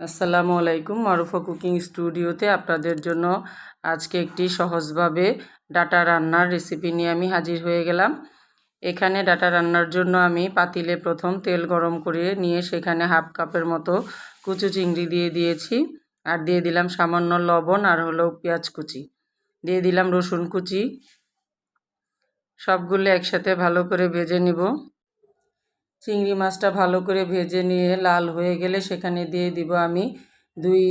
আসসালামু আলাইকুম, মারুফা কুকিং স্টুডিওতে আপনাদের জন্য আজকে একটি সহজভাবে ডাটা রান্নার রেসিপি নিয়ে আমি হাজির হয়ে গেলাম। এখানে ডাটা রান্নার জন্য আমি পাতিলে প্রথম তেল গরম করে নিয়ে সেখানে হাফ কাপের মতো কুচু চিংড়ি দিয়ে দিয়েছি আর দিয়ে দিলাম সামান্য লবণ আর হলো পেঁয়াজ কুচি। দিয়ে দিলাম রসুন কুচি। সবগুলো একসাথে ভালো করে ভেজে নিব। চিংড়ি মাছটা ভালো করে ভেজে নিয়ে লাল হয়ে গেলে সেখানে দিয়ে দিব আমি দুই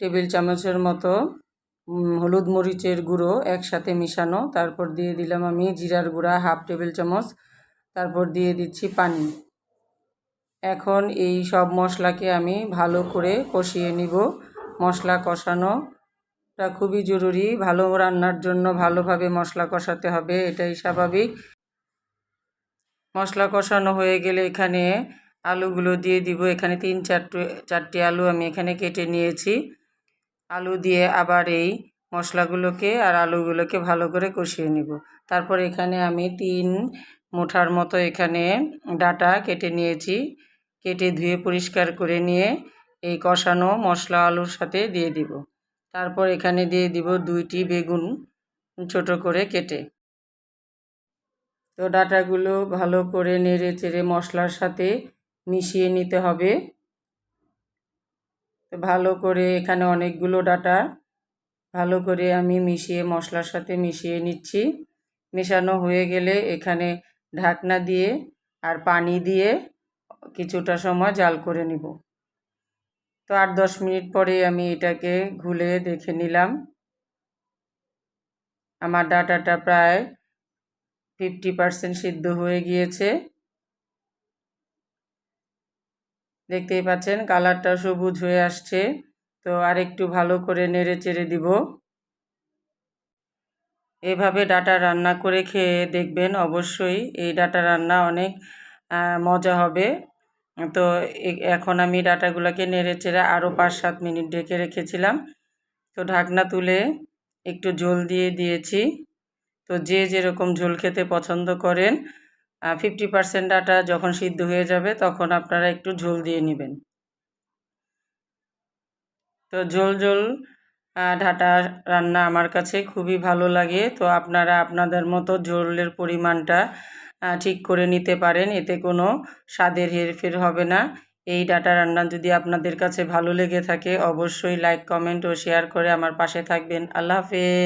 টেবিল চামচের মতো হলুদ মরিচের গুঁড়ো একসাথে মিশানো। তারপর দিয়ে দিলাম আমি জিরার গুঁড়া হাফ টেবিল চামচ। তারপর দিয়ে দিচ্ছি পানি। এখন এই সব মশলাকে আমি ভালো করে কষিয়ে নিব। মশলা কষানোটা খুবই জরুরি। ভালো রান্নার জন্য ভালোভাবে মশলা কষাতে হবে, এটাই স্বাভাবিক। মশলা কষানো হয়ে গেলে এখানে আলুগুলো দিয়ে দিব। এখানে তিন চারটে চারটি আলু আমি এখানে কেটে নিয়েছি। আলু দিয়ে আবার এই মশলাগুলোকে আর আলুগুলোকে ভালো করে কষিয়ে নিব। তারপর এখানে আমি তিন মুঠার মতো এখানে ডাটা কেটে নিয়েছি। কেটে ধুয়ে পরিষ্কার করে নিয়ে এই কষানো মশলা আলুর সাথে দিয়ে দিব। তারপর এখানে দিয়ে দিব দুইটি বেগুন ছোট করে কেটে। তো ডাটাগুলো ভালো করে নেড়ে চেড়ে মশলার সাথে মিশিয়ে নিতে হবে। তো ভালো করে এখানে অনেকগুলো ডাটা ভালো করে আমি মিশিয়ে মশলার সাথে মিশিয়ে নিচ্ছি। মেশানো হয়ে গেলে এখানে ঢাকনা দিয়ে আর পানি দিয়ে কিছুটা সময় জাল করে নিব। তো আট দশ মিনিট পরে আমি এটাকে ঘুলে দেখে নিলাম। আমার ডাটাটা প্রায় ফিফটি পারসেন্ট সিদ্ধ হয়ে গিয়েছে। দেখতেই পাচ্ছেন, কালারটা সবুজ হয়ে আসছে। তো আর একটু ভালো করে নেড়ে চেড়ে দিব। এভাবে ডাটা রান্না করে খেয়ে দেখবেন অবশ্যই এই ডাটা রান্না অনেক মজা হবে। তো এখন আমি ডাটাগুলোকে নেড়ে চেড়ে আরও পাঁচ সাত মিনিট ঢেকে রেখেছিলাম। তো ঢাকনা তুলে একটু জল দিয়ে দিয়েছি। তো যে যেরকম ঝোল খেতে পছন্দ করেন ফিফটি পার্সেন্ট ডাটা যখন সিদ্ধ হয়ে যাবে তখন আপনারা একটু ঝোল দিয়ে নেবেন। তো ঝোল ঝোল ডাটা রান্না আমার কাছে খুবই ভালো লাগে। তো আপনারা আপনাদের মতো ঝোলের পরিমাণটা ঠিক করে নিতে পারেন, এতে কোনো স্বাদের হেরফের হবে না। এই ডাটা রান্না যদি আপনাদের কাছে ভালো লেগে থাকে, অবশ্যই লাইক কমেন্ট ও শেয়ার করে আমার পাশে থাকবেন। আল্লাহ হাফেজ।